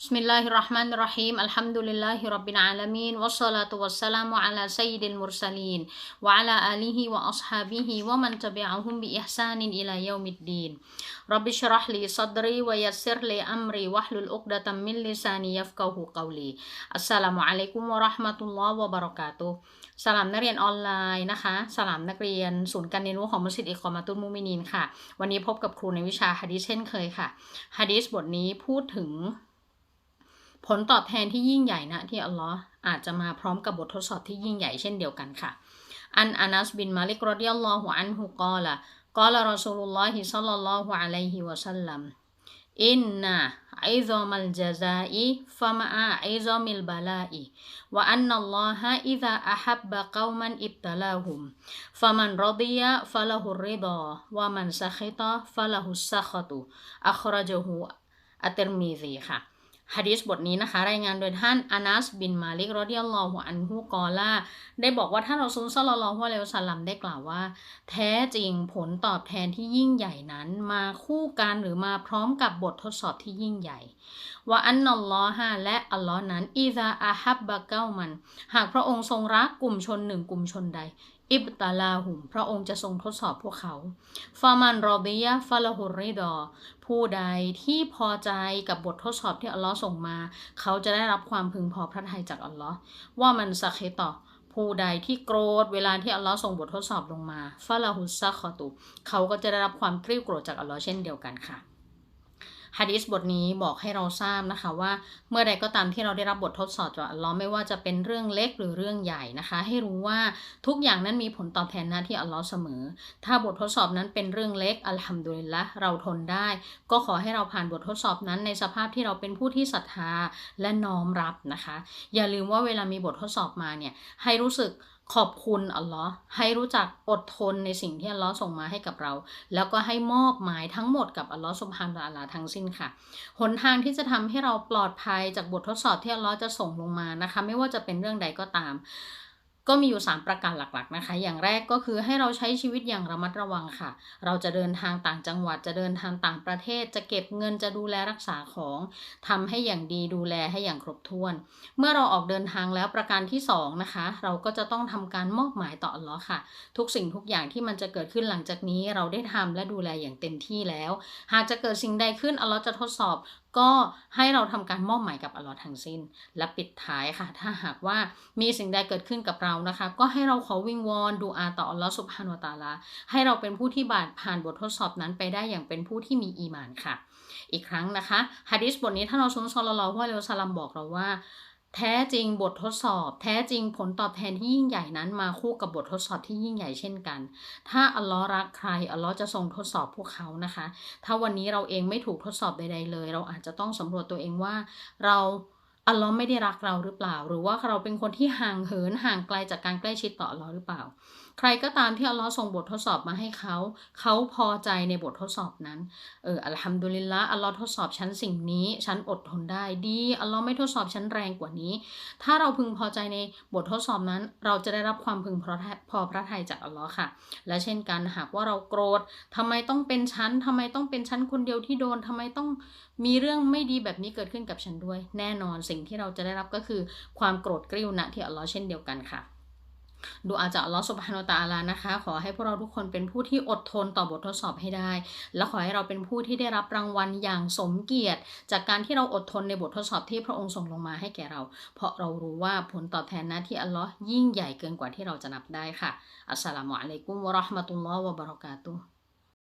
بسم الله الرحمن الرحيم الحمد لله رب العالمين والصلاة والسلام على سيد المرسلين وعلى آله وأصحابه ومن تبعهم بإحسان إلى يوم الدين رب اشرح لي صدري ويسر لي أمري واحلل عقدة من لساني يفقه قولي السلام عليكم ورحمة الله وبركاته สลามนักเรียนออนไลน์นะคะ สลามนักเรียนศูนย์การเรียนรู้ของมัสยิดอิคอมาตุลมุมินีนค่ะ วันนี้พบกับครูในวิชาฮะดีษเช่นเคยค่ะฮะดีษบทนี้พูดถึง ผลตอบแทนที่ยิ่งใหญ่นะที่อัลลอฮ์อาจจะมาพร้อมกับบททดสอบที่ยิ่งใหญ่เช่นเดียวกันค่ะ อันอานัสบินมาลิกรดิยัลลอฮุอันฮุกอละกอละรอซูลุลลอฮิซัลลัลลอฮุอะลัยฮิวะสัลลัมอินนะอิซอมัลจาซาอิฟะมะอาอิซอมิลบาลาอิวะอันนัลลอฮะอิซาอะฮับบะกอมันอิบตะลาฮุมฟะมันรอดิยะฟะละฮุริดาวะมันซะคิตะฟะละฮุสซะคตุอัครจฮูอัตติรมีซีค่ะ ฮะดีษบทนี้นะคะ รายงานโดยท่านอานัสบินมาลิกรอดิยัลลอฮุอันฮุกอลาได้บอกว่าท่านรอซูลซัลลัลลอฮุอะลัยฮิวะซัลลัมได้กล่าวว่า แท้จริงผลตอบแทนที่ยิ่งใหญ่นั้น มาคู่กันหรือมาพร้อมกับบททดสอบที่ยิ่งใหญ่ว่าอันนัลลอฮะและอัลลอฮ์นั้นอิซาอาฮับบะเก้ามัน หากพระองค์ทรงรักกลุ่มชนหนึ่งกลุ่มชนใด อิบตาลาหุม พระองค์จะทรงทดสอบพวกเขา ฟามันรอบิยะฟาลาฮุริดอ ผู้ใดที่พอใจกับบททดสอบที่อัลลอฮ์ส่งมา เขาจะได้รับความพึงพอพระทัยจากอัลลอฮ์ว่ามันสักเคต่อผู้ใดที่โกรธเวลาที่อัลลอฮ์ส่งบททดสอบลงมาฟาลาฮุสซะคอตุ เขาก็จะได้รับความกริ้วโกรธจากอัลลอฮ์เช่นเดียวกันค่ะ ฮะดีษบทนี้บอกให้เราทราบนะคะว่าเมื่อใดก็ตามที่เราได้รับบททดสอบจากอัลลอฮ์ไม่ว่าจะเป็นเรื่องเล็กหรือเรื่องใหญ่นะคะ ให้รู้ว่าทุกอย่างนั้นมีผลตอบแทนหน้าที่อัลลอฮ์เสมอ ถ้าบททดสอบนั้นเป็นเรื่องเล็กอัลฮัมดุลิลละเราทนได้ ก็ขอให้เราผ่านบททดสอบนั้นในสภาพที่เราเป็นผู้ที่ศรัทธาและน้อมรับนะคะ อย่าลืมว่าเวลามีบททดสอบมาเนี่ยให้รู้สึก ขอบคุณอัลลอฮ์ให้รู้จักอดทนในสิ่งที่อัลลอฮ์ส่งมาให้กับเรา แล้วก็ให้มอบหมายทั้งหมดกับอัลลอฮ์สุบฮานตะอาลาทั้งสิ้นค่ะ หนทางที่จะทำให้เราปลอดภัยจากบททดสอบที่อัลลอฮ์จะส่งลงมานะคะ ไม่ว่าจะเป็นเรื่องใดก็ตาม ก็มีอยู่ 3 ประการหลักๆนะคะ อย่างแรกก็คือให้เราใช้ชีวิตอย่างระมัดระวังค่ะ เราจะเดินทางต่างจังหวัดจะเดินทางต่างประเทศ จะเก็บเงินจะดูแลรักษาของทำให้อย่างดีดูแลให้อย่างครบถ้วน เมื่อเราออกเดินทางแล้วประการที่2นะคะ เราก็จะต้องทำการมอบหมายต่ออัลลอฮ์ค่ะ ทุกสิ่งทุกอย่างที่มันจะเกิดขึ้นหลังจากนี้เราได้ทำและดูแลอย่างเต็มที่แล้ว หากจะเกิดสิ่งใดขึ้นอัลลอฮ์จะทดสอบ ก็ให้เราทำการมอบหมายกับอัลลอฮ์ทั้งสิ้น และปิดท้ายค่ะ ถ้าหากว่ามีสิ่งใดเกิดขึ้นกับเรานะคะ ก็ให้เราขอวิงวอนดูอาต่ออัลลอฮ์สุบฮานุตาลาให้เราเป็นผู้ที่บาดผ่านบททดสอบนั้นไปได้อย่างเป็นผู้ที่มีอีมานค่ะ อีกครั้งนะคะฮะดิษบทนี้ท่านอัลลอฮ์ซอลลอฮุอะลัยฮิวซัลลัมบอกเราว่า แท้จริงบททดสอบ แท้จริงผลตอบแทนที่ยิ่งใหญ่นั้นมาคู่กับบททดสอบที่ยิ่งใหญ่เช่นกัน ถ้าอัลลอฮ์รักใครอัลลอฮ์จะทรงทดสอบพวกเขานะคะ ถ้าวันนี้เราเองไม่ถูกทดสอบใดๆเลย เราอาจจะต้องสำรวจตัวเองว่าเราอัลลอฮ์ไม่ได้รักเราหรือเปล่า หรือว่าเราเป็นคนที่ห่างเหินห่างไกลจากการใกล้ชิดต่ออัลลอฮ์หรือเปล่า ใครก็ตามที่อัลลอฮ์ส่งบททดสอบมาให้เขา เขาพอใจในบททดสอบนั้น เอออัลฮัมดุลิลละอัลลอฮ์ทดสอบฉันสิ่งนี้ ฉันอดทนได้ดี อัลลอฮ์ไม่ทดสอบฉันแรงกว่านี้ ถ้าเราพึงพอใจในบททดสอบนั้น เราจะได้รับความพึงพอพอพระทัยจากอัลลอฮ์ค่ะ และเช่นกันหากว่าเราโกรธทำไมต้องเป็นฉันทำไมต้องเป็นฉันคนเดียวที่โดนทำไมต้องมีเรื่องไม่ดีแบบนี้เกิดขึ้นกับฉันด้วย แน่นอนสิ่งที่เราจะได้รับก็คือความโกรธกริ้วณที่อัลลอฮ์เช่นเดียวกันค่ะ ดูอาจากอัลลอฮ์สุบฮานุตะอาลานะคะ ขอให้พวกเราทุกคนเป็นผู้ที่อดทนต่อบททดสอบให้ได้ และขอให้เราเป็นผู้ที่ได้รับรางวัลอย่างสมเกียรติ จากการที่เราอดทนในบททดสอบที่พระองค์ส่งลงมาให้แก่เรา เพราะเรารู้ว่าผลตอบแทนนะที่อัลลอฮ์ยิ่งใหญ่เกินกว่าที่เราจะนับได้ค่ะอัสสลามุอะลัยกุมวะราะห์มะตุลลอฮ์วะบะเราะกาตุฮ์